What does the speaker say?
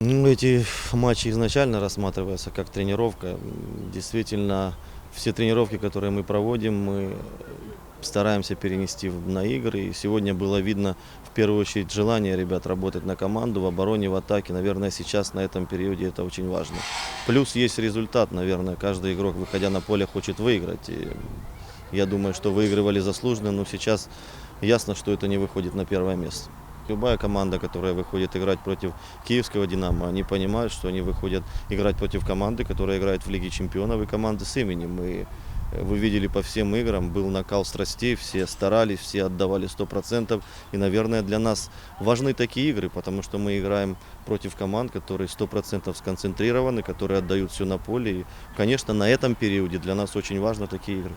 Ну, эти матчи изначально рассматриваются как тренировка. Действительно, все тренировки, которые мы проводим, мы стараемся перенести на игры. И сегодня было видно в первую очередь желание ребят работать на команду в обороне, в атаке. Наверное, сейчас на этом периоде это очень важно. Плюс есть результат, наверное. Каждый игрок, выходя на поле, хочет выиграть. И я думаю, что выигрывали заслуженно, но сейчас ясно, что это не выходит на первое место. Любая команда, которая выходит играть против киевского «Динамо», они понимают, что они выходят играть против команды, которая играет в Лиге чемпионов и команды с именем. И э, вы видели по всем играм, был накал страстей, все старались, все отдавали 100%. И, наверное, для нас важны такие игры, потому что мы играем против команд, которые 100% сконцентрированы, которые отдают все на поле. И, конечно, на этом периоде для нас очень важны такие игры.